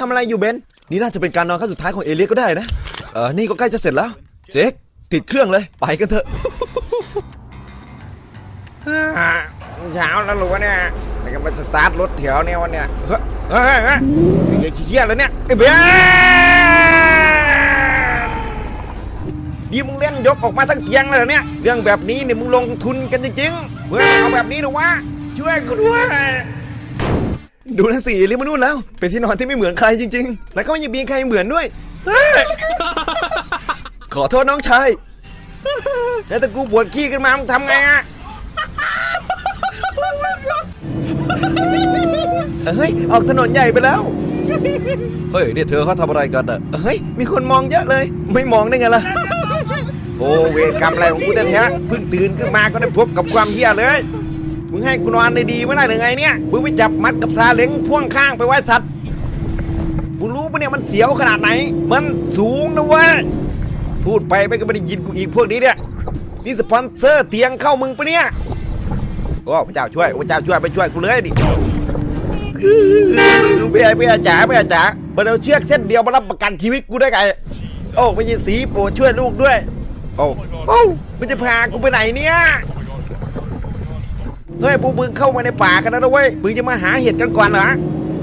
ทำอะไรอยู่เบน นี่น่าจะเป็นการนอนครั้งสุดท้ายของเอเลียสก็ได้นะ เออ นี่ก็ใกล้จะเสร็จแล้ว เจ๊กติดเครื่องเลย ไปกันเถอะเช้าแล้วหรือวะเนี่ยแล้วก็มาสตาร์ทรถแถวเนี่ยวันเนี่ย เฮ้ยเฮ้ยเฮ้ยเฮ้ยไอ้ขี้เกียจเลยเนี่ยไอ้เบี้ยนี่มึงเล่นยกออกมาทั้งเตียงเลยเนี่ย เรื่องแบบนี้เนี่ยมึงลงทุนกันจริงๆเฮ้ยเอาแบบนี้นะวะช่วยกูด้วย ดูนะสิเอเลียสมานู่นแล้ว เป็นที่นอนที่ไม่เหมือนใครจริง ๆ แล้วก็ไม่ยังมีใครเหมือนด้วยเฮ้ยขอโทษน้องชายแล้วถ้ากูปวดขี้ขึ้นมามึงทำไงอะเฮ้ย ออกถนนใหญ่ไปแล้ว เฮ้ยเนี่ยเธอเขาทำอะไรกันอะเฮ้ย มีคนมองเยอะเลย ไม่มองได้ไงล่ะ โอ้เวรกรรมอะไรของกูแท้ๆเพิ่งตื่นขึ้นมาก็ได้พบกับความเหี้ยเลย มึงให้กูนอนได้ดีไม่ได้หรือไงเนี่ย มึงไปจับมัดกับซาเล้งพ่วงข้างไปไว้สัตว์กูรู้ปะเนี่ยมันเสียวขนาดไหน มันสูงนะเว้ย พูดไปไปก็ไม่ได้ยินกูอีกพวกนี้เนี่ย นี่สปอนเซอร์เตียงเข้ามึงปะเนี่ย โอ้พระเจ้าช่วย พระเจ้าช่วยไปช่วยกูเลยดิเบียเบียจ๋าเบียจ๋ามาเอาเชือกเส้นเดียวมารับประกันชีวิตกูได้ไง โอ้ไม่ใช่สีโปรดช่วยลูกด้วย โอ้โอ้มันจะพากูไปไหนเนี่ย เฮ้ยพวกมึงเข้ามาในป่ากันแล้วนะเว้ยมึงจะมาหาเห็ดกันก่อนเหรอ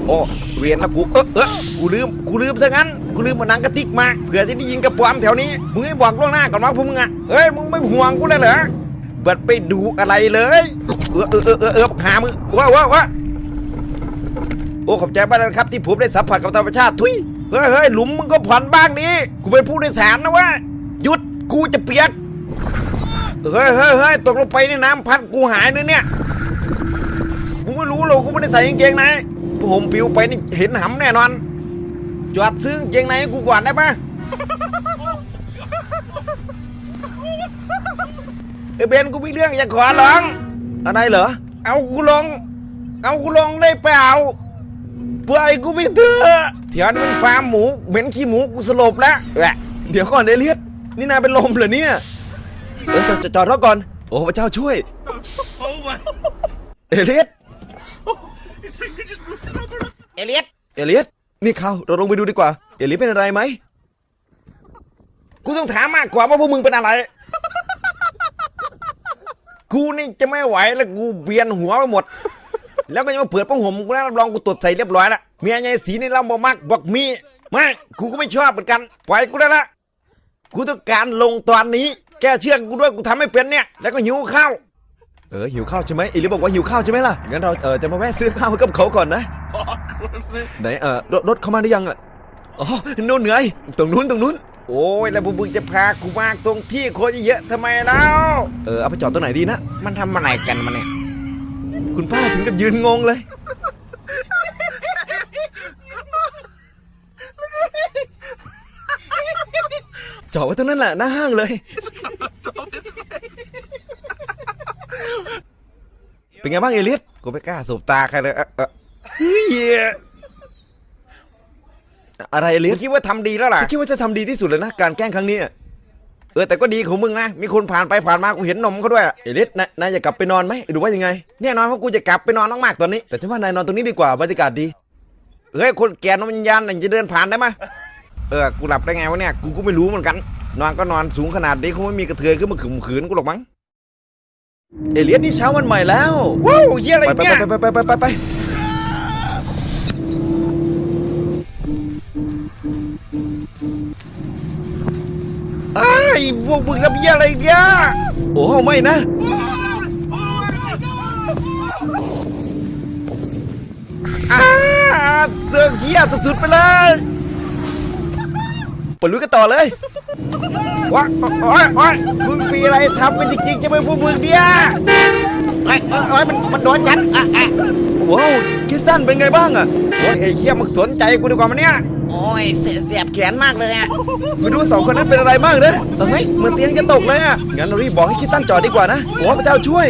โอ้เวียนแล้วกูเออเออกูลืมกูลืมซะงั้นกูลืมมานังกระติกมาเผื่อจะได้ยิงกระป๋อมแถวนี้มึงให้บอกล่วงหน้าก่อนว่าพวกมึงอะเฮ้ยมึงไม่ห่วงกูเลยเหรอเบิดไปดูอะไรเลยเออเออเออเออเออหามึงว้าวว้าวว้าโอ้ขอบใจมากนะครับ ที่ผมได้สัมผัสกับธรรมชาติทุยเฮ้ยเฮ้ยหลุมมึงก็ผ่อนบ้างดิกูเป็นผู้โดยสารนะเวะหยุดกูจะเปียก เฮ้ยเฮ้ยเฮ้ยตกลงไปในน้ำพัดกูหายเลยเนี่ยกูไม่รู้หรอกกูไม่ได้ใส่กางเกงในผมปิวไปนี่เห็นหำแน่นอน จอดซื้อกางเกงในให้กูก่อนได้ปะไอเบนกูมีเรื่องอยากขอร้องอะไรเหรอ เอากูลง เอากูลงได้เปล่าปล่อยกูไปเถอะเถียนมันฟาร์มหมูเหม็นขี้หมูกูสลบแล้วแหละเดี๋ยวก่อนเอเลียสนี่นายเป็นลมเหรอเนี่ย เออจอดรถก่อน โอ้พระเจ้าช่วย เอเลียสเอเลียสเอเลียสนี่เขาเราลงไปดูดีกว่า เอเลียสเป็นอะไรไหมกูต้องถามมากกว่าว่าพวกมึงเป็นอะไร กูนี่จะไม่ไหวแล้วกูเบียนหัวไปหมด แล้วก็ยังมาเปิดผ้าห่มกูนะรับรองกูตรวจใส่เรียบร้อยแล้วเมียยายสีนี่เราบอกมักบอกมีไม่กูก็ไม่ชอบเหมือนกัน ปล่อยกูได้ละ กูต้องการลงตอนนี้ แกเชื่อกูด้วยกูทำไม่เป็นเนี่ย แล้วก็หิวข้าว เออหิวข้าวใช่ไหมเอเลียสบอกว่าหิวข้าวใช่ไหมล่ะ งั้นเราเออจะมาแวะซื้อข้าวให้กับเขาก่อนนะ ไหนเออรถรถเข้ามาได้ยังอะ อ๋อนู่นไงตรงนู้นตรงนู้น โอ้ยแล้วพวกมึงจะพากูมาตรงที่คนเยอะๆทำไมเล่าเออเอาไปจอดตรงไหนดีนะ มันทำอะไรกันมาเนี่ย คุณป้าถึงกับยืนงงเลย จอดไว้ตรงนั้นแหละหน้าห้างเลย เป็นไงบ้างเอเลียสกูไม่กล้าสูบตาใครเลยเออเออเฮ้ยอะไรเอเลียมึสงคิดว่าทำดีแล้วล่ะคิดว่าจะทำดีที่สุดเลยนะการแกล้งครั้งนี้อะเออแต่ก็ดีของมึงนะ มีคนผ่านไปผ่านมากูเห็นนมเขาด้วยเอเลียสนายนายจะกลับไปนอนไหมหรือว่ายังไงแน่นอนว่ากูจะกลับไปนอนมากๆตอนนี้ แต่ฉันว่านายนอนตรงนี้ดีกว่าบรรยากาศดีเฮ้ยคนแก่นมวิญญาณน่ะจะเดินผ่านได้ไหมเออกูหลับได้ไงวะเนี่ยกูก็ไม่รู้เหมือนกัน นอนก็นอนสูงขนาดนี้คงไม่มีกระเทยขึ้นมาข่มขืนกูหรอกมั้ง เอเลียสนี่เช้าวันใหม่แล้วว้าวเฮียอะไรไปไปเนี่ยไปไปไปไปไปไอ้ยพวกมึงทำเฮียอะไรเนี่ยโอ้ไม่นะอ้าเตืองเฮียสุดๆไปเลยปลุยกันต่อเลย ว้าโอ้ยโอ้ยมึงมีอะไรทำกันจริงๆจะไม่พวกมึงเนี่ยไอ้ยเอ้ยเอ้ยมันมันโดนฉันอะอะว้าวคริสตันเป็นไงบ้างอะโอ้ยไอ้เฮียมึงสนใจกูดีกว่ามันเนี่ยโอ้ยเสียเสียบแขนมากเลยอะไม่รู้สองคนนั้นเป็นอะไรบ้างนะเฮ้ยเหมือนเตียงจะตกเลยอะงั้นเรารีบบอกให้คริสตันจอดดีกว่านะโอ้พระเจ้าช่วย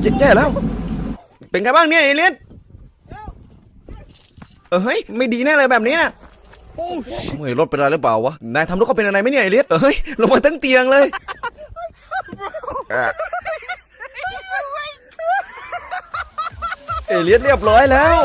เจ๊แย่แล้ว เป็นไงบ้างเนี่ยเอเลียส เออเฮ้ยไม่ดีแน่เลยแบบนี้นะเฮ้ยรถเป็นอะไรหรือเปล่าวะ นายทำรถเขาเป็นอะไรไหมเนี่ยเอเลียสเฮ้ยลงมาทั้งเตียงเลย เออเอเลียนเรียบร้อยแล้ว